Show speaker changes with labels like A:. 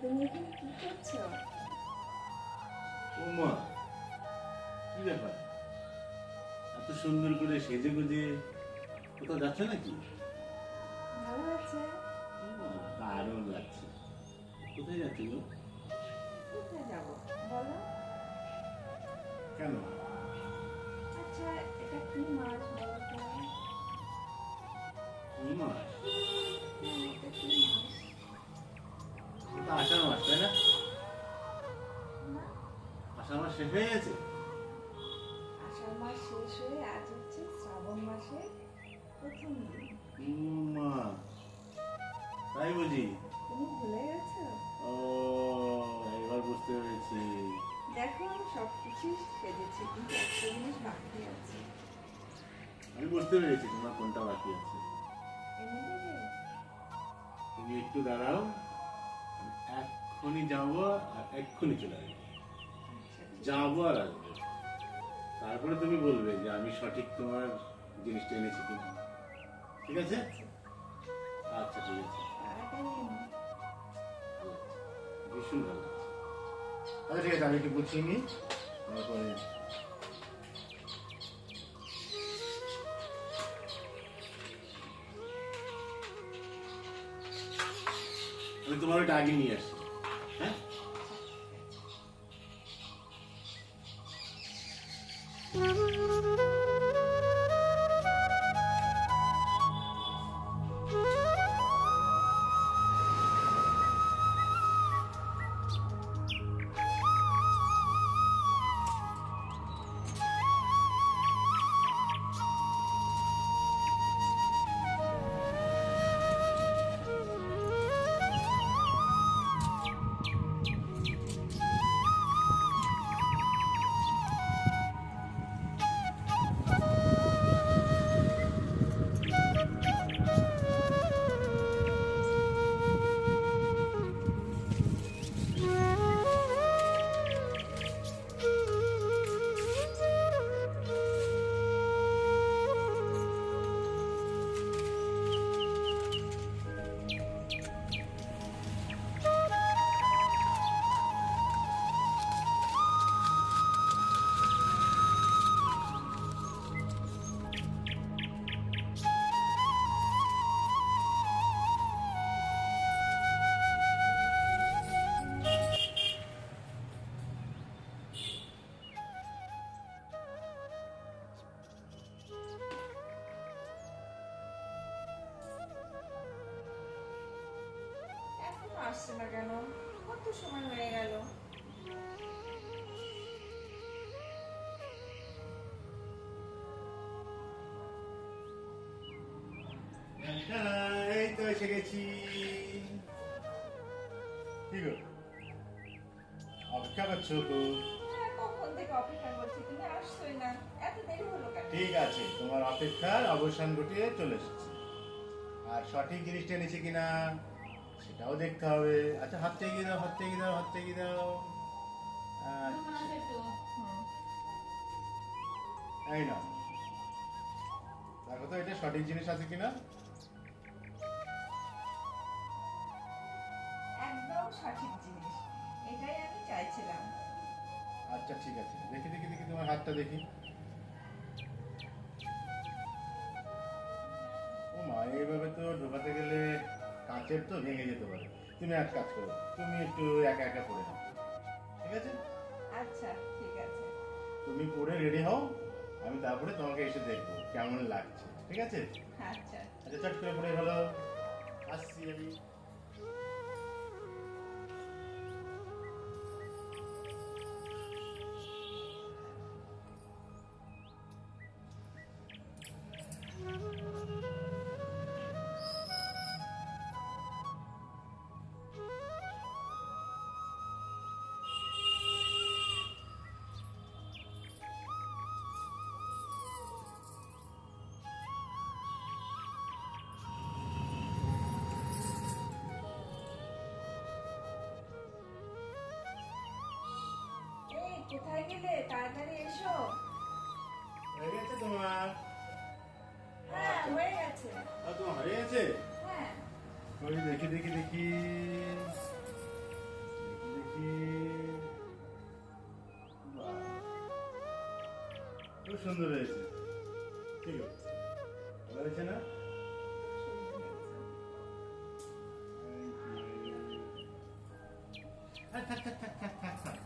A: তুমি এখানে কি করছ?
B: ও মা কি ব্যাপার? এত সুন্দর করে সেজে গুজে কোথাও যাচ্ছে নাকি?
A: ভালো আছে।
B: ও, দারুণ লাগছে। কোথায় যাচ্ছি গো?
A: কোথায় যাব? বলো।
B: কেন?
A: আচ্ছা এটা কি মাছ বলো তো?
B: কি মাস শেষ হয়ে গেছে
A: আষাঢ় মাস শেষ হয়ে আজ হচ্ছে শ্রাবণ মাসের প্রথম দিন।
B: মা তাই বুঝি?
A: তুমি ভুলে গেছো?
B: ও এবার বুঝতে পেরেছি।
A: দেখো আমি সব কিছুই সেজেছি কিন্তু একটা জিনিস বাকি আছে।
B: আমি বুঝতে পেরেছি তোমার কোনটা বাকি আছে। তুমি একটু দাঁড়াও এক্ষুনি যাব আর এক্ষুনি চলে আসব।
A: ঠিক
B: যাব আর আসব তারপরে তুমি বলবে যে আমি সঠিক তোমার জিনিসটা এনেছি কিনা। ঠিক আছে? আচ্ছা ঠিক আছে। ভীষণ ভালো। আচ্ছা ঠিক আছে আমি একটু গুছিয়ে নিই। তারপরে আমি তোমার ওইটা আগে নিয়ে আসি
A: আসছে না কেন? কত সময় হয়ে গেল?
B: এই তো এসে গেছি। কি গো? অপেক্ষা করছ তো
A: হ্যাঁ, কখন থেকে অপেক্ষা করছি? তুমি আসছোই না। এত দেরি হলো কেন?
B: ঠিক আছে তোমার অপেক্ষার অবসান ঘটিয়ে চলে এসেছি। আর সঠিক জিনিসটা এনেছি কিনা? সেটাও দেখতে হবে। আচ্ছা হাত এগিয়ে দাও হাত এগিয়ে দাও হাত এগিয়ে দাও। আচ্ছা। এই না দেখো তো এটা সঠিক জিনিস আছে কিনা?
A: একদম সঠিক জিনিস। এটাই আমি চাইছিলাম।
B: আচ্ছা ঠিক আছে। দেখি দেখি দেখি তোমার হাতটা দেখি। কাঁচের তো ভেঙে যেতে পারে। তুমি এক কাজ করো তুমি একটু একা একা পড়ে নাও ঠিক আছে?
A: আচ্ছা ঠিক আছে।
B: তুমি পড়ে রেডি হও আমি তারপরে তোমাকে এসে দেখব কেমন লাগছে ঠিক আছে?
A: আচ্ছা।
B: আচ্ছা চট করে পড়ে হলো আসছি আমি।
A: কোথায় গেলে? তাড়াতাড়ি এসো।
B: হয়ে গেছে তোমার?
A: হ্যাঁ হয়ে গেছে।
B: হয়ে গেছে?
A: হ্যাঁ।
B: দেখি দেখি দেখি। দেখি খুব সুন্দর হয়েছে। ঠিক আছে। ভালো হয়েছে না? হ্যাঁ, থাক থাক থাক থাক থাক থাক।